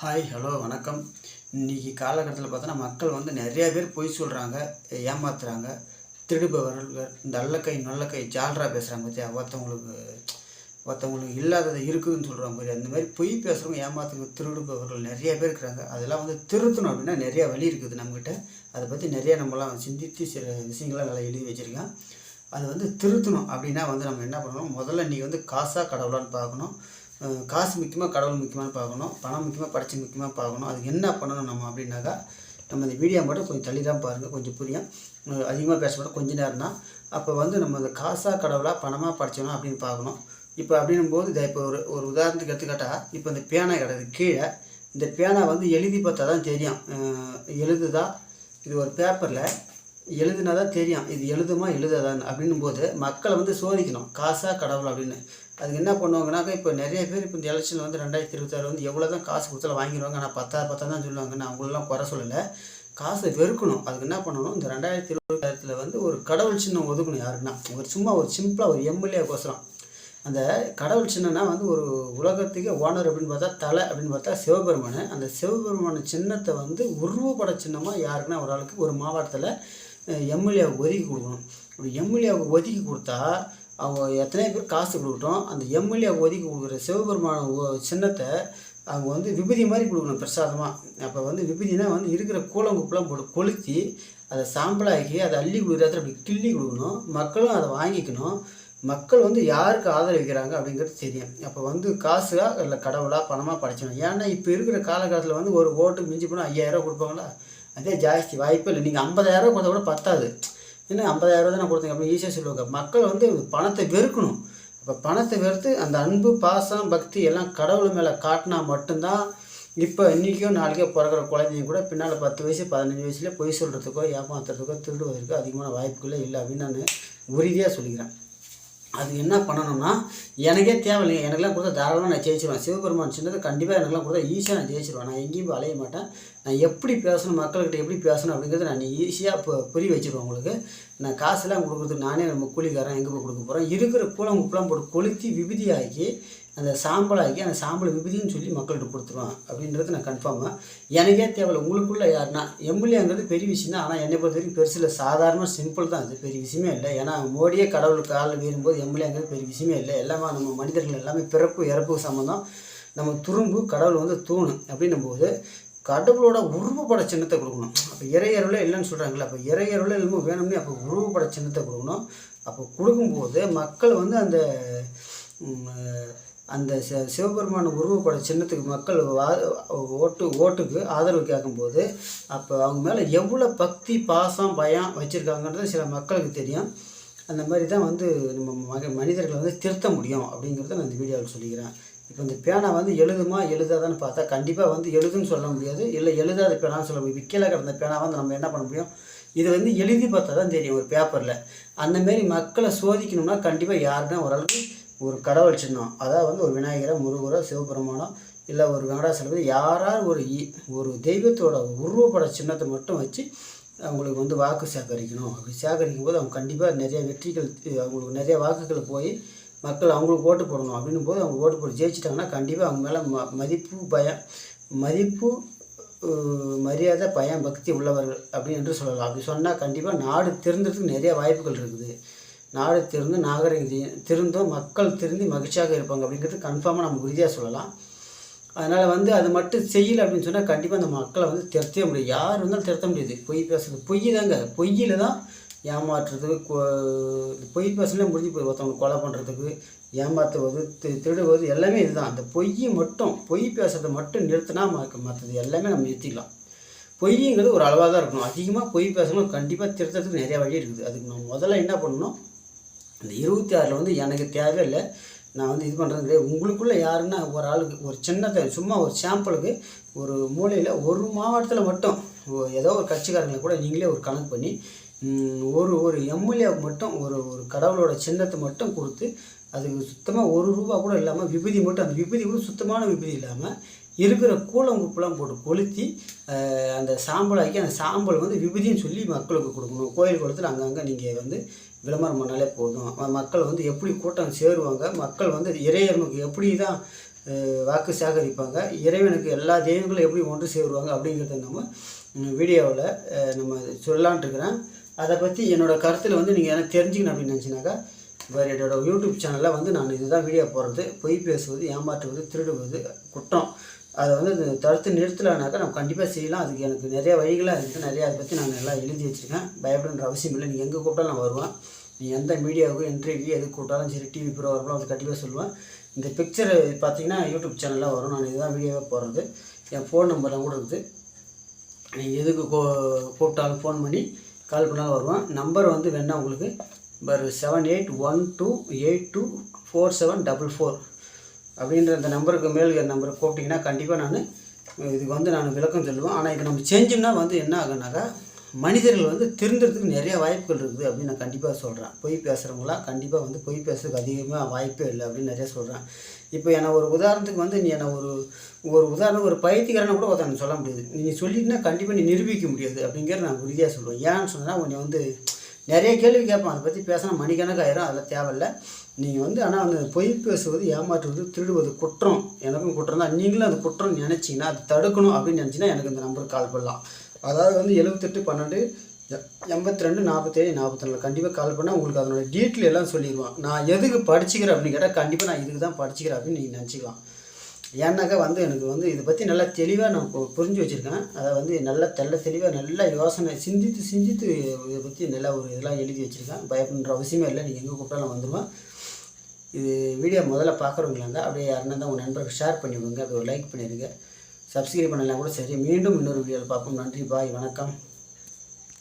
Hi hello வணக்கம். இன்றைக்கி காலகட்டத்தில் பார்த்தோன்னா மக்கள் வந்து நிறையா பேர் பொய் சொல்கிறாங்க ஏமாத்துறாங்க திருடுபவர்கள் இந்த அல்லக்கை நல்லக்கை ஜால்ரா பேசுகிறாங்க பார்த்தியா ஒருத்தவங்களுக்கு ஒருத்தவங்களுக்கு இல்லாதது இருக்குதுன்னு சொல்கிறாங்க மாதிரி. அந்த மாதிரி பொய் பேசுகிறவங்க ஏமாத்துங்க திருடுபவர்கள் நிறைய பேர் இருக்கிறாங்க. அதெல்லாம் வந்து திருத்தணும் அப்படின்னா நிறைய வழி இருக்குது நம்மக்கிட்ட அதை பற்றி நிறைய நம்மலாம் சிந்தித்து சில விஷயங்கள்லாம் நல்லா எழுதி வச்சுருக்கேன். அது வந்து திருத்தணும் அப்படின்னா வந்து நம்ம என்ன பண்ணணும்? முதல்ல நீ வந்து காசாக கடவுளான்னு பார்க்கணும். காசு முக்கியமாக கடவுள் முக்கியமாக பார்க்கணும் பணம் முக்கியமாக படிச்சு முக்கியமாக பார்க்கணும். அதுக்கு என்ன பண்ணணும் நம்ம அப்படின்னாக்கா நம்ம இந்த வீடியோ மட்டும் கொஞ்சம் தள்ளி தான் பாருங்கள் கொஞ்சம் புரியும். அதிகமாக பேசப்பட கொஞ்ச நேரம் தான் அப்போ வந்து நம்ம அந்த காசாக கடவுளாக பணமாக படிச்சோம் அப்படின்னு பார்க்கணும். இப்போ அப்படின்னும் போது இதை இப்போ ஒரு ஒரு உதாரணத்துக்கு எடுத்துக்கிட்டால் இப்போ இந்த பேனா கிடையாது கீழே. இந்த பேனா வந்து எழுதி பார்த்தா தான் தெரியும் எழுதுதா இது ஒரு பேப்பரில் எழுதுனா தான் தெரியும். இது எழுதுமா எழுதாதான் அப்படின்னும் போது மக்களை வந்து சோதிக்கணும். காசா கடவுள் அப்படின்னு. அதுக்கு என்ன பண்ணுவாங்கனாக்கா இப்போ நிறைய பேர் இப்போ இந்த எலெக்ஷன் வந்து ரெண்டாயிரத்தி இருபத்தாறு வந்து எவ்வளோ தான் காசு கொடுத்தாலும் வாங்கிடுவாங்க. ஆனால் பத்தா பத்தா தான் சொல்லுவாங்க நான் அவங்களெலாம் குறை சொல்லலை. காசை வெறுக்கணும். அதுக்கு என்ன பண்ணணும்? இந்த ரெண்டாயிரத்தி இருபத்தாயிரத்தில் வந்து ஒரு கடவுள் சின்னம் ஒதுக்கணும் யாருன்னா. ஒரு சும்மா ஒரு சிம்பிளாக ஒரு எம்எல்ஏக்கோசரம் அந்த கடவுள் சின்னம்னா வந்து ஒரு உலகத்துக்கே ஓனர் அப்படின்னு பார்த்தா தலை அப்படின்னு பார்த்தா சிவபெருமான். அந்த சிவபெருமான சின்னத்தை வந்து உருவப்பட சின்னமாக யாருக்குன்னா ஒரு ஆளுக்கு ஒரு மாவட்டத்தில் எம்எல்ஏவுக்கு ஒதுக்கி கொடுக்கணும். இப்படி எம்எல்ஏவுக்கு ஒதுக்கி கொடுத்தா அவங்க எத்தனை பேர் காசு கொடுக்கட்டும் அந்த எம்எல்ஏவுக்கு ஒதுக்கி கொடுக்குற சிவபெருமான சின்னத்தை அவங்க வந்து விபதி மாதிரி கொடுக்கணும் பிரசாதமாக அப்போ வந்து விபதினா வந்து இருக்கிற கூலங்குப்பெல்லாம் போட்டு கொளுத்தி அதை சாம்பலாக்கி அதை அள்ளி கொடுக்குற இடத்துல அப்படி கிள்ளி கொடுக்கணும். மக்களும் அதை வாங்கிக்கணும். மக்கள் வந்து யாருக்கு ஆதரவிக்கிறாங்க அப்படிங்கிறது தெரியும். அப்போ வந்து காசா இல்லை கடவுளாக பணமாக படைச்சணும் ஏன்னா இப்போ இருக்கிற காலகட்டத்தில் வந்து ஒரு ஓட்டு மிஞ்சி போனால் ஐயாயிரம் கொடுப்பாங்களா? அதே ஜாஸ்தி வாய்ப்பே இல்லை. நீங்கள் ஐம்பதாயிரம் கொடுத்தா கூட பத்தாது. என்ன ஐம்பதாயிரம் தான் கொடுத்தீங்க? அப்படின்னு ஈஸியாக சொல்லுவாங்க. மக்கள் வந்து பணத்தை வெறுக்கணும். இப்போ பணத்தை வெறுத்து அந்த அன்பு பாசம் பக்தி எல்லாம் கடவுள் மேலே காட்டினா மட்டும்தான் இப்போ இன்றைக்கும் நாளைக்கோ பிறக்கிற குழந்தைங்க கூட பின்னால் பத்து வயசு பதினஞ்சு வயசுல பொய் சொல்கிறதுக்கோ ஏமாத்துறதுக்கோ திருடுவதற்கோ அதிகமான வாய்ப்புகளே இல்லை அப்படின்னு நான் உறுதியாக சொல்லிக்கிறேன். அது என்ன பண்ணணும்னா எனக்கே தேவையில்லைங்க. எனக்கெல்லாம் கொடுத்தா தாராளமாக நான் ஜெயிச்சிருவேன். சிவபெருமான் சின்னது கண்டிப்பாக எனக்கெல்லாம் கொடுத்தா ஈஸியாக நான் ஜெயிச்சிருவேன். நான் எங்கேயும் அலைய மாட்டேன். நான் எப்படி பேசணும் மக்கள்கிட்ட எப்படி பேசணும் அப்படிங்கிறத நான் ஈஸியாக இப்போ புரிய வச்சுருவேன் உங்களுக்கு. நான் காசுலாம் கொடுக்குறதுக்கு நானே நம்ம கூலிக்காரன் எங்கே போய் கொடுக்க போகிறேன் இருக்கிற கூலம் உப்புலாம் போட்டு கொளுத்தி விபதியாக்கி அந்த சாம்பலாகி அந்த சாம்பல் விபதின்னு சொல்லி மக்கள்கிட்ட கொடுத்துருவான். அப்படின்றது நான் கன்ஃபார்மாக எனக்கே தேவையில்லை. உங்களுக்குள்ள யாருன்னா எம்எல்ஏங்கிறது பெரிய விஷயம் தான். ஆனால் என்னை பொறுத்த வரைக்கும் பெருசில் சாதாரண சிம்பிள் தான். அது பெரிய விஷயமே இல்லை. ஏன்னா மோடியே கடவுள் காலில் வீறும்போது எம்எல்ஏங்கிறது பெரிய விஷயமே இல்லை. எல்லாமே நம்ம மனிதர்கள் எல்லாமே பிறப்பு இறப்பு சம்மந்தம். நம்ம துரும்பு கடவுள் வந்து தூணு அப்படின்னும் போது கடவுளோட உருவப்பட சின்னத்தை கொடுக்கணும். அப்போ இறையருளே இல்லைன்னு சொல்கிறாங்களே அப்போ இறையருளே இல்லாமல் வேணும்னே அப்போ உருவப்பட சின்னத்தை கொடுக்கணும். அப்போ கொடுக்கும்போது மக்கள் வந்து அந்த அந்த சிவபெருமான உருவப்பட சின்னத்துக்கு மக்கள் வா- ஓட்டு ஓட்டுக்கு ஆதரவு கேட்கும்போது அப்போ அவங்க மேலே எவ்வளோ பக்தி பாசம் பயம் வச்சுருக்காங்கன்றது சில மக்களுக்கு தெரியும். அந்த மாதிரி தான் வந்து நம்ம மக மனிதர்களை வந்து திருத்த முடியும் அப்படிங்கிறத நான் இந்த வீடியோவில் சொல்லிக்கிறேன். இப்போ இந்த பேனா வந்து எழுதுமா எழுதாதான்னு பார்த்தா கண்டிப்பாக வந்து எழுதுன்னு சொல்ல முடியாது. இல்லை எழுதாத பேனான்னு சொல்ல முடியும் விற்கல கிடந்த பேனா வந்து நம்ம என்ன பண்ண முடியும்? இது வந்து எழுதி பார்த்தா தான் தெரியும் ஒரு பேப்பரில் அந்தமாரி மக்களை சோதிக்கணும்னா கண்டிப்பாக யாருன்னா ஓரளவுக்கு ஒரு கடவுள் சின்னம் அதாவது வந்து ஒரு விநாயகரை முருகரோ சிவபெருமானோ இல்லை ஒரு வெங்கடாசலபதி யாராவது ஒரு இ- ஒரு தெய்வத்தோட உருவப்பட சின்னத்தை மட்டும் வச்சு அவங்களுக்கு வந்து வாக்கு சேகரிக்கணும். அப்படி சேகரிக்கும் போது அவங்க கண்டிப்பாக நிறைய வெற்றிகள் அவங்களுக்கு நிறைய வாக்குகள் போய் மக்கள் அவங்களுக்கு ஓட்டு போடணும். அப்படின்னும் போது அவங்க ஓட்டு போட்டு ஜெயிச்சிட்டாங்கன்னா கண்டிப்பாக அவங்க மேலே ம மதிப்பு பயம் மதிப்பு மரியாதை பயம் பக்தி உள்ளவர்கள் அப்படின்னு என்று சொல்லலாம். அப்படி சொன்னால் கண்டிப்பாக நாடு திருந்துறதுக்கு நிறைய வாய்ப்புகள் இருக்குது. நாடு திருந்து நாகரிகம் திருந்தும் மக்கள் திருந்தி மகிழ்ச்சியாக இருப்பாங்க அப்படிங்கிறது கன்ஃபார்மாக நம்ம உறுதியாக சொல்லலாம். அதனால் வந்து அது மட்டும் செய்யலை அப்படின்னு சொன்னால் கண்டிப்பாக அந்த மக்களை வந்து திருத்தவே முடியாது. யார் இருந்தாலும் திருத்த முடியாது. பொய் பேசுறது பொய் தாங்க. பொய்யில் தான் ஏமாற்றுறதுக்கு கொ- பொய் பேசலே முடிஞ்சு போய் ஒருத்தவங்க கொலை பண்ணுறதுக்கு ஏமாற்றுவது தி- திருடுவது எல்லாமே இதுதான். அந்த பொய் மட்டும் பொய் பேசுறதை மட்டும் நிறுத்தினா மற்றது எல்லாமே நம்ம நிறுத்திக்கலாம். பொய்ங்கிறது ஒரு அளவாக தான் இருக்கணும். அதிகமாக பொய் பேசணும் கண்டிப்பாக திருத்தத்துக்கு நிறையா வழி இருக்குது. அதுக்கு நம்ம முதல்ல என்ன பண்ணணும்? அந்த இருபத்தி ஆறில் வந்து எனக்கு தேவையில்லை. நான் வந்து இது பண்ணுறது கிடையாது. உங்களுக்குள்ளே யாருன்னா ஒரு ஆளுக்கு ஒரு சின்னத்தை சும்மா ஒரு சாம்பிளுக்கு ஒரு மூலையில் ஒரு மாவட்டத்தில் மட்டும் ஏதோ ஒரு கட்சிக்காரங்களை கூட நீங்களே ஒரு கணக்கு பண்ணி ஒரு ஒரு எம்எல்ஏவுக்கு மட்டும் ஒரு ஒரு கடவுளோட சின்னத்தை மட்டும் கொடுத்து அதுக்கு சுத்தமாக ஒரு ரூபா கூட இல்லாமல் விபூதி மட்டும் அந்த விபூதி கூட சுத்தமான விபதி இல்லாமல் இருக்கிற கூழங்குப்புலாம் போட்டு கொளுத்தி அந்த சாம்பலாக்கி அந்த சாம்பல் வந்து விபதின்னு சொல்லி மக்களுக்கு கொடுக்கணும். கோயில் குளத்தில் அங்கங்கே நீங்கள் வந்து விளம்பரம் பண்ணாலே போதும். மக்கள் வந்து எப்படி கூட்டம் சேருவாங்க? மக்கள் வந்து இறையனுக்கு எப்படி தான் வாக்கு சேகரிப்பாங்க? இறைவனுக்கு எல்லா தெய்வங்களும் எப்படி ஒன்று சேருவாங்க அப்படிங்கிறத நம்ம வீடியோவில் நம்ம சொல்லான்ட்டுருக்கிறேன் அதை பற்றி என்னோடய கருத்தில் வந்து நீங்கள் எனக்கு தெரிஞ்சுக்கணும் அப்படின்னு நினச்சினாக்கா வேறு என்னோடய யூடியூப் சேனலில் வந்து நான் இதுதான் வீடியோ போடுறது. பொய் பேசுவது ஏமாற்றுவது திருடுவது குற்றம். அதை வந்து தடுத்து நிறுத்தலைனாக்கா நம்ம கண்டிப்பாக செய்யலாம். அதுக்கு எனக்கு நிறைய வழிகளாக இருக்குது நிறைய அதை பற்றி நான் எல்லாம் எழுதி வச்சுருக்கேன். பயப்படுன்ற அவசியம் இல்லை. நீங்கள் எங்கே கூப்பிட்டாலும் நான் வருவேன். நீ எந்த மீடியாவுக்கும் இன்டர்வியூ எது கூப்பிட்டாலும் சரி டிவி ப்ரோக்ராம்லாம் வந்து கண்டிப்பாக சொல்லுவேன். இந்த பிக்சர் பார்த்தீங்கன்னா யூடியூப் சேனலில் வரும். நான் இதுதான் வீடியோவாக போடுறது. என் ஃபோன் நம்பர்லாம் கூட இருக்குது. நீங்கள் எதுக்கு கோ கூப்பிட்டாலும் ஃபோன் பண்ணி கால் பண்ணாலும் வருவேன். நம்பர் வந்து வேணா உங்களுக்கு. Number seven eight one two eight two four seven double four அப்படின்ற அந்த நம்பருக்கு மேல் நம்பரை கூப்பிட்டிங்கன்னா கண்டிப்பாக நான் இதுக்கு வந்து நான் விளக்கம் சொல்லுவேன். ஆனால் இது நம்ம செஞ்சோம்னா வந்து என்ன ஆகுனாக்கா மனிதர்கள் வந்து திருந்துறதுக்கு நிறைய வாய்ப்புகள் இருக்குது அப்படின்னு நான் கண்டிப்பாக சொல்கிறேன் பொய் பேசுகிறவங்களாம் கண்டிப்பாக வந்து பொய் பேசுறதுக்கு அதிகமாக வாய்ப்பே இல்லை அப்படின்னு நிறைய சொல்கிறேன் இப்போ என்னை ஒரு உதாரணத்துக்கு வந்து நீ என்னை ஒரு ஒரு உதாரணம் ஒரு பைத்தியக்காரனை கூட ஒருத்தன் சொல்ல முடியாது. நீ சொல்லிட்டுனா கண்டிப்பாக நீ நிரூபிக்க முடியாது அப்படிங்கிறத நான் உறுதியாக சொல்லுவேன். ஏன்னு சொன்னால் உன்னை வந்து நிறைய கேள்வி கேட்பான். அதை பற்றி பேசினா மணிக்கணக்காயிரும் அதில் தேவையில்லை. நீங்கள் வந்து ஆனால் அந்த பொய் பேசுவது ஏமாற்றுவது திருடுவது குற்றம். எனக்கும் குற்றம் தான். நீங்களும் அது குற்றம் நினச்சிங்கன்னா அது தடுக்கணும் அப்படின்னு நினச்சிங்கன்னா எனக்கு இந்த நம்பருக்கு கால் பண்ணலாம். அதாவது வந்து எழுபத்தெட்டு பன்னெண்டு எண்பத்தி ரெண்டு நாற்பத்தேழு நாற்பத்தி கண்டிப்பாக கால் பண்ணால் உங்களுக்கு அதனோட டீட்டெயில் எல்லாம் சொல்லிடுவான் நான் எதுக்கு படிச்சுக்கிறேன் அப்படின்னு கேட்டால் கண்டிப்பாக நான் இதுக்கு தான் படிச்சுக்கிறேன் அப்படின்னு நீங்கள் நினச்சிக்கலாம். ஏன்னாக்கா வந்து எனக்கு வந்து இதை பற்றி நல்லா தெளிவாக நான் பு- புரிஞ்சு வச்சுருக்கேன். அதை வந்து நல்லா தெள்ள தெளிவாக நல்லா யோசனை சிந்தித்து சிந்தித்து இதை பற்றி நல்லா ஒரு இதெல்லாம் எழுதி வச்சுருக்கேன். பயப்படுற அவசியமே இல்லை. நீங்கள் எங்கே கூப்பிட்டாலும் வந்துடுவேன் இது வீடியோ முதல்ல பார்க்குறவங்களா இருந்தால் அப்படியே யாருன்னா தான் உங்கள் நண்பருக்கு ஷேர் பண்ணிவிடுங்க. அப்படி ஒரு லைக் பண்ணிடுங்க. சப்ஸ்கிரைப் பண்ணலாம் கூட சரி. மீண்டும் இன்னொரு வீடியோவில் பார்ப்போம். நன்றி. பாய் வணக்கம்.